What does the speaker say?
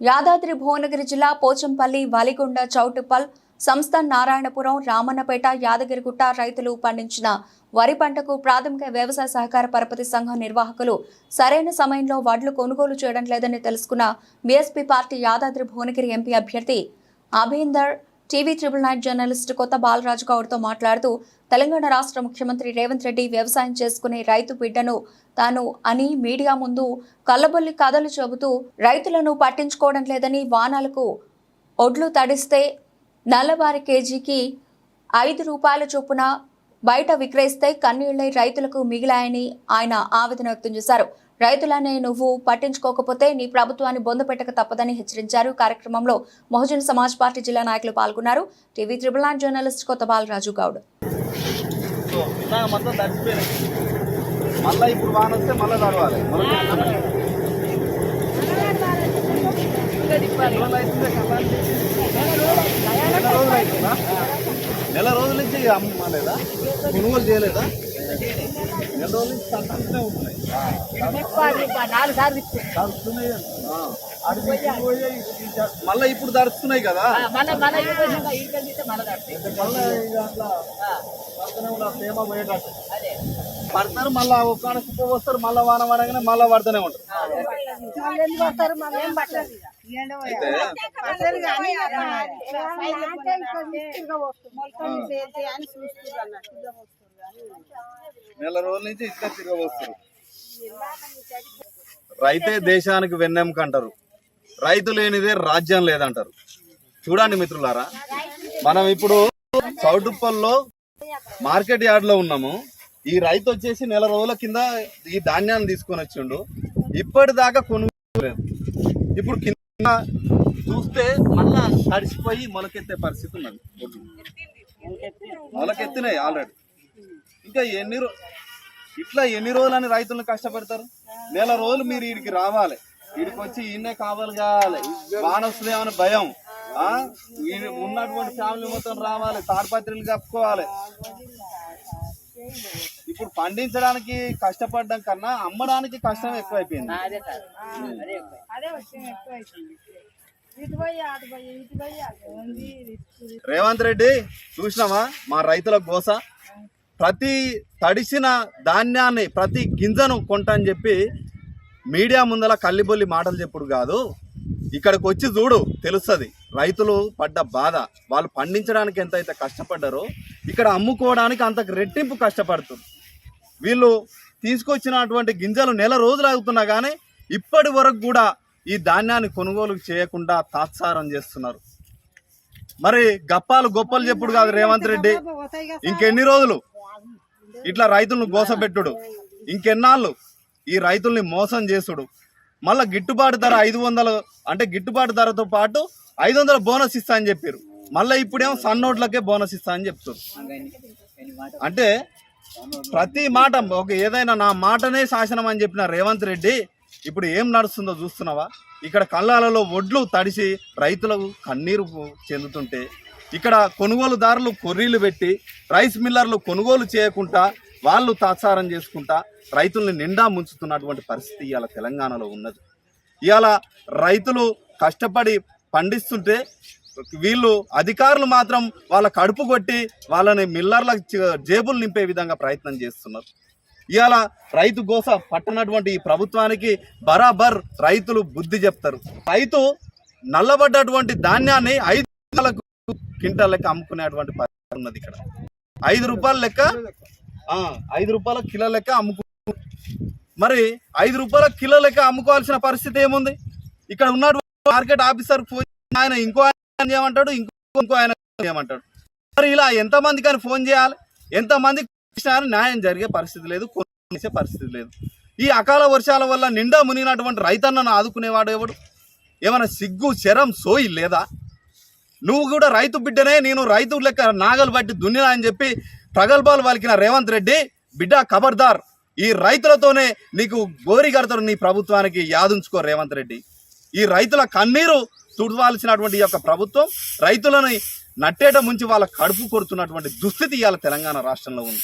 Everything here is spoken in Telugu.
యాదాద్రి భువనగిరి జిల్లా పోచంపల్లి వలిగొండ చౌటుపల్ సంస్థ నారాయణపురం రామన్నపేట యాదగిరిగుట్ట రైతులు పండించిన వరి పంటకు ప్రాథమిక వ్యవసాయ సహకార పరపతి సంఘం నిర్వాహకులు సరైన సమయంలో వడ్లు కొనుగోలు చేయడం లేదని తెలుసుకున్న BSP party Yadadri Bhuvanagiri MP అభ్యర్థి Abhinder TV triple nine journalist కొత్త బాలరాజు గౌడ్తో మాట్లాడుతూ తెలంగాణ రాష్ట్ర ముఖ్యమంత్రి రేవంత్ రెడ్డి వ్యవసాయం చేసుకునే రైతు బిడ్డను తాను అని మీడియా ముందు కల్లబొల్లి కథలు చెబుతూ రైతులను పట్టించుకోవడం లేదని వానాలకు ఒడ్లు తడిస్తే నల్లబారి కేజీకి ఐదు రూపాయల చొప్పున బయట విక్రయిస్తే కన్నీళ్ళై రైతులకు మిగిలాయని ఆయన ఆవేదన వ్యక్తం చేశారు. రైతులనే నువ్వు పట్టించుకోకపోతే నీ ప్రభుత్వాన్ని బొందపెట్టక తప్పదని హెచ్చరించారు. కార్యక్రమంలో మహజన్ సమాజ్ పార్టీ జిల్లా నాయకులు పాల్గొన్నారు. టీవీ త్రిబుల్ నైన్ జర్నలిస్ట్ కొత్త బాలరాజు గౌడ్. మళ్ళీ ఇప్పుడు వాన వస్తే మళ్ళీ తడవాలి. నెల రోజుల నుంచి అమ్మలేదా కొనుగోలు చేయలేదా? నెల రోజుల నుంచి తడుస్తున్నాయి మళ్ళీ ఇప్పుడు తడుస్తున్నాయి కదా. మళ్ళీ అట్లా ప్రేమ పోయేటట్టు. పడతారు మళ్ళీ ఒక కుప్ప వస్తారు మళ్ళీ వాన పడగానే మళ్ళీ పడుతూనే ఉంటారు. నెల రోజుల నుంచి ఇట్లా తిరగవస్తారు రైతే దేశానికి వెన్నెముక అంటారు రైతు లేనిదే రాజ్యం లేదంటారు. చూడండి మిత్రులారా మనం ఇప్పుడు చౌటుప్పల్లో మార్కెట్ యార్డ్లో ఉన్నాము. ఈ రైతు వచ్చేసి నెల రోజుల కింద ఈ ధాన్యాన్ని తీసుకొని వచ్చిండు. ఇప్పటిదాకా కొనుగోలు లేదు. ఇప్పుడు చూస్తే మళ్ళా తడిసిపోయి మొలకెత్తే పరిస్థితి ఉన్నది. మొలకెత్తినాయి ఆల్రెడీ ఇంకా ఎన్ని రో ఇట్లా ఎన్ని రోజులని రైతులను కష్టపడతారు? నెల రోజులు మీరు వీడికి రావాలి. వీడికి వచ్చి ఈయనే కావాలి కావాలి. వాన భయం? ఉన్నటువంటి ఫ్యామిలీ మొత్తం రావాలి తాడిపత్రులు కప్పుకోవాలి. ఇప్పుడు పండించడానికి కష్టపడడం కన్నా అమ్మడానికి కష్టం ఎక్కువైపోయింది. రేవంత్ రెడ్డి చూసినావా? మా రైతుల గోస. ప్రతి తడిసిన ధాన్యాన్ని ప్రతి గింజను కొంటని చెప్పి మీడియా ముందల కల్లిబొల్లి మాటలు చెప్పుడు కాదు. ఇక్కడికి వచ్చి చూడు తెలుస్తుంది. రైతులు పడ్డ బాధ. వాళ్ళు పండించడానికి ఎంత అయితే కష్టపడ్డారో ఇక్కడ అమ్ముకోవడానికి అంతకు రెట్టింపు కష్టపడుతుంది వీళ్ళు తీసుకొచ్చినటువంటి గింజలు నెల రోజులు ఆగుతున్నా కానీ ఇప్పటి వరకు కూడా ఈ ధాన్యాన్ని కొనుగోలు చేయకుండా తాత్సారం చేస్తున్నారు. మరి గప్పాలు గొప్పలు చెప్పుడు కాదు రేవంత్ రెడ్డి. ఇంకెన్ని రోజులు? ఇట్లా రైతులను గోసపెట్టుడు ఇంకెన్నాళ్ళు? ఈ రైతుల్ని మోసం చేసుడు. మళ్ళీ గిట్టుబాటు ధర ఐదు వందలు అంటే గిట్టుబాటు ధరతో పాటు ఐదు వందల బోనస్ ఇస్తా అని చెప్పారు. మళ్ళీ ఇప్పుడేమో సన్నోట్లకే బోనస్ ఇస్తా అని చెప్తారు. అంటే ప్రతి మాట ఒక ఏదైనా నా మాటనే శాసనం అని చెప్పిన రేవంత్ రెడ్డి ఇప్పుడు ఏం నడుస్తుందో చూస్తున్నావా? ఇక్కడ కళ్ళాలలో ఒడ్లు తడిసి రైతులకు కన్నీరు చెందుతుంటే ఇక్కడ కొనుగోలుదారులు కొర్రీలు పెట్టి రైస్ మిల్లర్లు కొనుగోలు చేయకుండా వాళ్ళు తాత్సారం చేసుకుంటా రైతుల్ని నిండా ముంచుతున్నటువంటి పరిస్థితి ఇవాళ తెలంగాణలో ఉన్నది. ఇవాళ రైతులు కష్టపడి పండిస్తుంటే వీళ్ళు అధికారులు మాత్రం వాళ్ళ కడుపు కొట్టి వాళ్ళని మిల్లర్ల జేబులు నింపే విధంగా ప్రయత్నం చేస్తున్నారు. ఇవాళ రైతు గోస పట్టనటువంటి ఈ ప్రభుత్వానికి బరాబర్ రైతులు బుద్ధి చెప్తారు. రైతు నల్లబడ్డటువంటి ధాన్యాన్ని ఐదు రూపాయలకు క్వింటాల్ లెక్క అమ్ముకునేటువంటి పరిస్థితి ఉన్నది ఇక్కడ. ఐదు రూపాయల లెక్క ఐదు రూపాయల కిలో లెక్క అమ్ముకు మరి ఐదు రూపాయల కిలో లెక్క అమ్ముకోవాల్సిన పరిస్థితి ఏముంది? ఇక్కడ ఉన్నటువంటి మార్కెట్ ఆఫీసర్ ఆయన ఇంకో చేయమంటాడు ఇంకో ఇంకో ఆయన చేయమంటాడు. మరి ఇలా ఎంతమంది కానీ ఫోన్ చేయాలి? ఎంతమంది న్యాయం జరిగే పరిస్థితి లేదు కొనేసే పరిస్థితి లేదు. ఈ అకాల వర్షాల వల్ల నిండా మునిగినటువంటి రైతన్నను ఆదుకునేవాడు ఎవడు? ఏమైనా సిగ్గు శరం సోయి లేదా? నువ్వు కూడా రైతు బిడ్డనే నేను రైతు లెక్క నాగలు బట్టి దున్నినా అని చెప్పి ప్రగల్భాలు పలికిన రేవంత్ రెడ్డి బిడ్డ ఖబర్దార్ ఈ రైతులతోనే నీకు గోరి కడతారు నీ ప్రభుత్వానికి యాదుంచుకో రేవంత్ రెడ్డి. ఈ రైతుల కన్నీరు తుడవాల్సినటువంటి యొక్క ప్రభుత్వం రైతులని నట్టేట ముంచి వాళ్ళ కడుపు కొడుతున్నటువంటి దుస్థితి ఇవాళ తెలంగాణ రాష్ట్రంలో ఉంది.